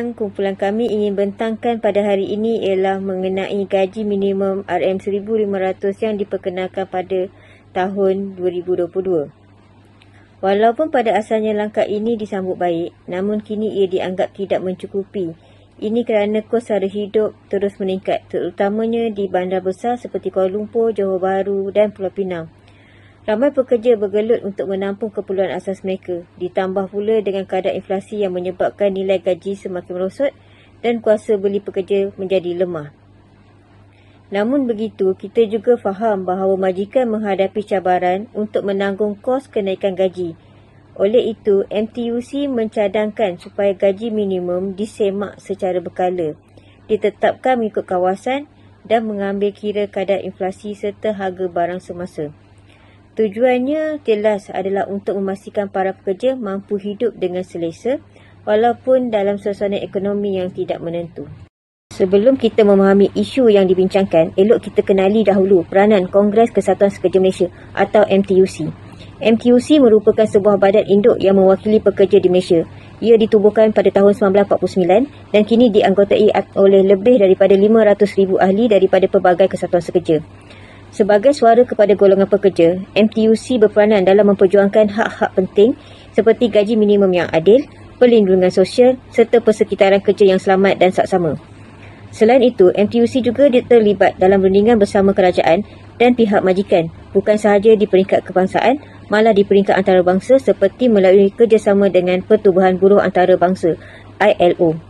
yang kumpulan kami ingin bentangkan pada hari ini ialah mengenai gaji minimum RM1,500 yang diperkenalkan pada tahun 2022. Walaupun pada asalnya langkah ini disambut baik, namun kini ia dianggap tidak mencukupi. Ini kerana kos sara hidup terus meningkat, terutamanya di bandar besar seperti Kuala Lumpur, Johor Bahru dan Pulau Pinang. Ramai pekerja bergelut untuk menampung keperluan asas mereka, ditambah pula dengan kadar inflasi yang menyebabkan nilai gaji semakin merosot dan kuasa beli pekerja menjadi lemah. Namun begitu, kita juga faham bahawa majikan menghadapi cabaran untuk menanggung kos kenaikan gaji. Oleh itu, MTUC mencadangkan supaya gaji minimum disemak secara berkala, ditetapkan mengikut kawasan dan mengambil kira kadar inflasi serta harga barang semasa. Tujuannya jelas adalah untuk memastikan para pekerja mampu hidup dengan selesa walaupun dalam suasana ekonomi yang tidak menentu. Sebelum kita memahami isu yang dibincangkan, elok kita kenali dahulu peranan Kongres Kesatuan Sekerja Malaysia atau MTUC. MTUC merupakan sebuah badan induk yang mewakili pekerja di Malaysia. Ia ditubuhkan pada tahun 1949 dan kini dianggotai oleh lebih daripada 500,000 ahli daripada pelbagai kesatuan sekerja. Sebagai suara kepada golongan pekerja, MTUC berperanan dalam memperjuangkan hak-hak penting seperti gaji minimum yang adil, perlindungan sosial serta persekitaran kerja yang selamat dan saksama. Selain itu, MTUC juga terlibat dalam rundingan bersama kerajaan dan pihak majikan, bukan sahaja di peringkat kebangsaan, malah di peringkat antarabangsa seperti melalui kerjasama dengan Pertubuhan Buruh Antarabangsa, ILO.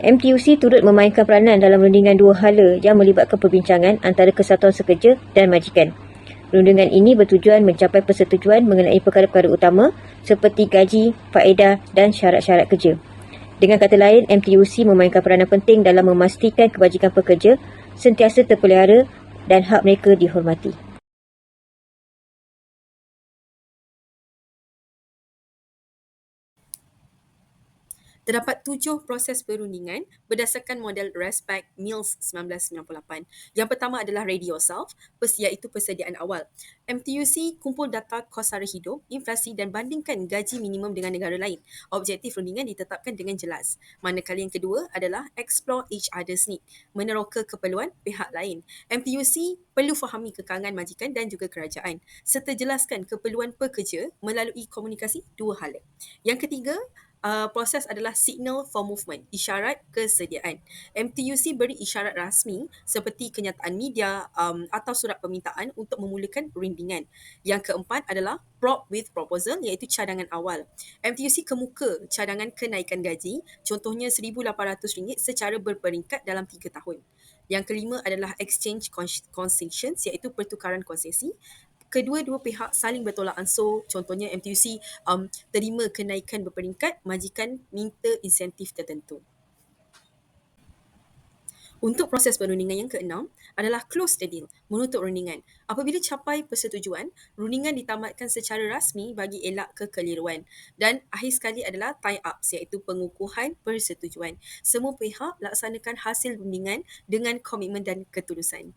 MTUC turut memainkan peranan dalam rundingan dua hala yang melibatkan perbincangan antara kesatuan sekerja dan majikan. Rundingan ini bertujuan mencapai persetujuan mengenai perkara-perkara utama seperti gaji, faedah dan syarat-syarat kerja. Dengan kata lain, MTUC memainkan peranan penting dalam memastikan kebajikan pekerja sentiasa terpelihara dan hak mereka dihormati. Terdapat tujuh proses perundingan berdasarkan model Respect Mills 1998. Yang pertama adalah ready yourself, iaitu persediaan awal. MTUC kumpul data kos sara hidup, inflasi dan bandingkan gaji minimum dengan negara lain. Objektif rundingan ditetapkan dengan jelas. Manakala yang kedua adalah explore each other's need, meneroka keperluan pihak lain. MTUC perlu fahami kekangan majikan dan juga kerajaan serta jelaskan keperluan pekerja melalui komunikasi dua hala. Yang ketiga, uh, proses adalah signal for movement, isyarat kesediaan. MTUC beri isyarat rasmi seperti kenyataan media um, atau surat permintaan untuk memulakan rundingan. Yang keempat adalah prop with proposal iaitu cadangan awal. MTUC kemuka cadangan kenaikan gaji, contohnya RM1,800 secara berperingkat dalam tiga tahun. Yang kelima adalah exchange concessions iaitu pertukaran konsesi kedua-dua pihak saling bertolak ansur. Contohnya MTUC um, terima kenaikan berperingkat, majikan minta insentif tertentu. Untuk proses perundingan yang keenam adalah close the deal, menutup rundingan. Apabila capai persetujuan, rundingan ditamatkan secara rasmi bagi elak kekeliruan. Dan akhir sekali adalah tie-up, iaitu pengukuhan persetujuan. Semua pihak laksanakan hasil rundingan dengan komitmen dan ketulusan.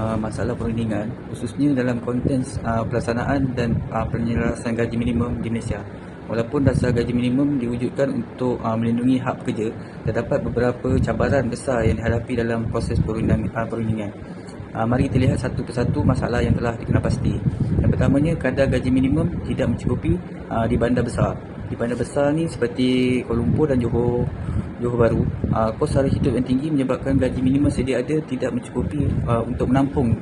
Uh, masalah perundingan khususnya dalam konteks uh, pelaksanaan dan uh, penyelesaian gaji minimum di Malaysia. Walaupun dasar gaji minimum diwujudkan untuk uh, melindungi hak pekerja, terdapat beberapa cabaran besar yang dihadapi dalam proses perundingan. Uh, perundingan. Uh, mari kita lihat satu persatu masalah yang telah dikenal pasti. Yang pertamanya, kadar gaji minimum tidak mencukupi uh, di bandar besar. Di bandar besar ni seperti Kuala Lumpur dan Johor Johor Bahru, uh, kos sara hidup yang tinggi menyebabkan gaji minimum sedia ada tidak mencukupi uh, untuk menampung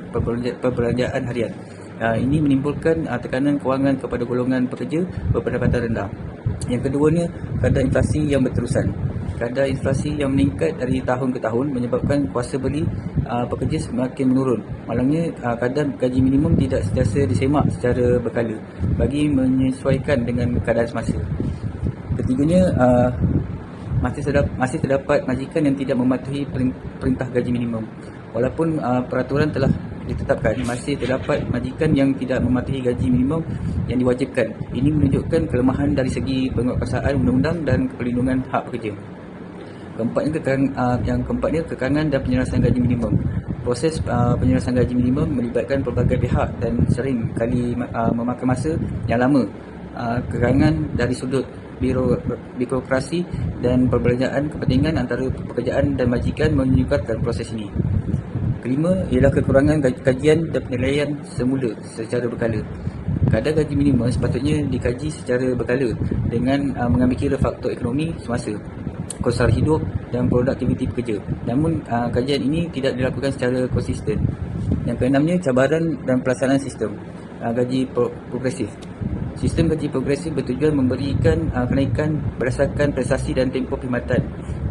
perbelanjaan harian. Uh, ini menimbulkan uh, tekanan kewangan kepada golongan pekerja berpendapatan rendah. Yang keduanya, kadar inflasi yang berterusan. Kadar inflasi yang meningkat dari tahun ke tahun menyebabkan kuasa beli uh, pekerja semakin menurun. Malangnya, uh, kadar gaji minimum tidak sentiasa disemak secara berkala bagi menyesuaikan dengan keadaan semasa. Ketiganya, uh, masih terdapat, masih terdapat majikan yang tidak mematuhi perintah gaji minimum. Walaupun uh, peraturan telah ditetapkan, masih terdapat majikan yang tidak mematuhi gaji minimum yang diwajibkan. Ini menunjukkan kelemahan dari segi penguatkuasaan undang-undang dan perlindungan hak pekerja. Keempatnya kekang, uh, yang keempatnya kekangan dan penyelesaian gaji minimum. Proses uh, penyelesaian gaji minimum melibatkan pelbagai pihak dan sering kali uh, memakan masa yang lama. Uh, kekangan dari sudut biro, birokrasi dan perbelanjaan kepentingan antara pekerjaan dan majikan menyukarkan proses ini. Kelima ialah kekurangan kajian dan penilaian semula secara berkala. Kadar gaji minimum sepatutnya dikaji secara berkala dengan uh, mengambil kira faktor ekonomi semasa kos sara hidup dan produktiviti pekerja. Namun uh, kajian ini tidak dilakukan secara konsisten. Yang keenamnya cabaran dan pelaksanaan sistem uh, gaji pro- progresif. Sistem gaji progresif bertujuan memberikan uh, kenaikan berdasarkan prestasi dan tempoh perkhidmatan.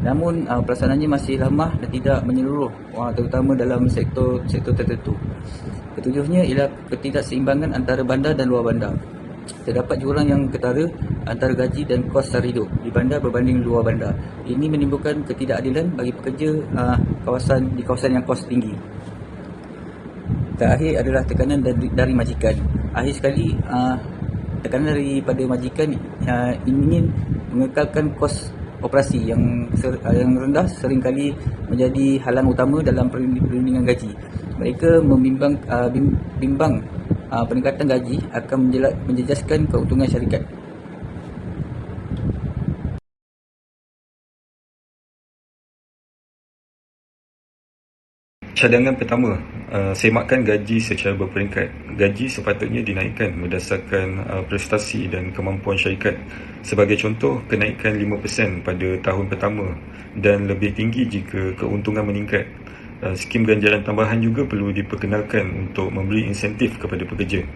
Namun uh, pelaksanaannya masih lemah dan tidak menyeluruh uh, terutama dalam sektor sektor tertentu. Ketujuhnya ialah ketidakseimbangan antara bandar dan luar bandar. Terdapat jurang yang ketara antara gaji dan kos sara hidup di bandar berbanding luar bandar. Ini menimbulkan ketidakadilan bagi pekerja uh, kawasan di kawasan yang kos tinggi. Terakhir adalah tekanan dari, dari majikan. Akhir sekali, uh, tekanan daripada majikan uh, ingin mengekalkan kos operasi yang ser, uh, yang rendah seringkali menjadi halang utama dalam perundingan gaji. Mereka membimbang uh, bimbang uh, peningkatan gaji akan menjejaskan keuntungan syarikat. Cadangan pertama, uh, semakkan gaji secara berperingkat. Gaji sepatutnya dinaikkan berdasarkan uh, prestasi dan kemampuan syarikat. Sebagai contoh, kenaikan 5% pada tahun pertama dan lebih tinggi jika keuntungan meningkat. Uh, skim ganjaran tambahan juga perlu diperkenalkan untuk memberi insentif kepada pekerja.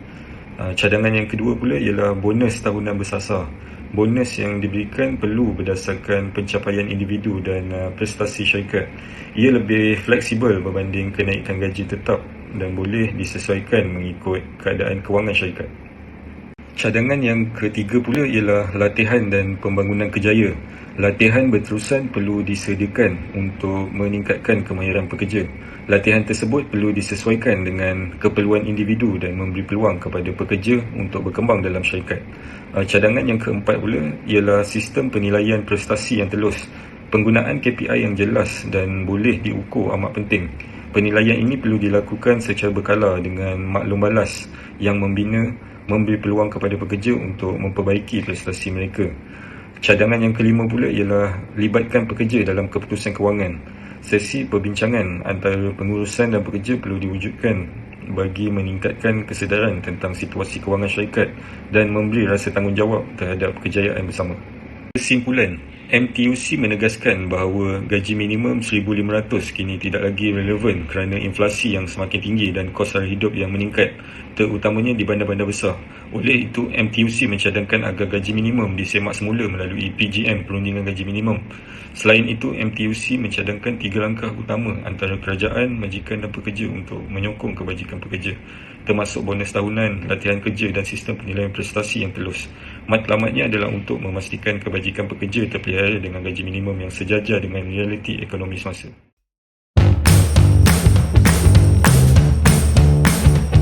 Uh, cadangan yang kedua pula ialah bonus tahunan bersasar bonus yang diberikan perlu berdasarkan pencapaian individu dan uh, prestasi syarikat. Ia lebih fleksibel berbanding kenaikan gaji tetap dan boleh disesuaikan mengikut keadaan kewangan syarikat. Cadangan yang ketiga pula ialah latihan dan pembangunan kejaya. Latihan berterusan perlu disediakan untuk meningkatkan kemahiran pekerja. Latihan tersebut perlu disesuaikan dengan keperluan individu dan memberi peluang kepada pekerja untuk berkembang dalam syarikat. Uh, cadangan yang keempat pula ialah sistem penilaian prestasi yang telus. Penggunaan KPI yang jelas dan boleh diukur amat penting. Penilaian ini perlu dilakukan secara berkala dengan maklum balas yang membina memberi peluang kepada pekerja untuk memperbaiki prestasi mereka. Cadangan yang kelima pula ialah libatkan pekerja dalam keputusan kewangan. Sesi perbincangan antara pengurusan dan pekerja perlu diwujudkan bagi meningkatkan kesedaran tentang situasi kewangan syarikat dan memberi rasa tanggungjawab terhadap kejayaan bersama. Kesimpulan, MTUC menegaskan bahawa gaji minimum 1,500 kini tidak lagi relevan kerana inflasi yang semakin tinggi dan kos sara hidup yang meningkat, terutamanya di bandar-bandar besar. Oleh itu, MTUC mencadangkan agar gaji minimum disemak semula melalui PGM Perundingan Gaji Minimum. Selain itu, MTUC mencadangkan tiga langkah utama antara kerajaan, majikan dan pekerja untuk menyokong kebajikan pekerja, termasuk bonus tahunan, latihan kerja dan sistem penilaian prestasi yang telus. Matlamatnya adalah untuk memastikan kebajikan pekerja terpelihara dengan gaji minimum yang sejajar dengan realiti ekonomi semasa.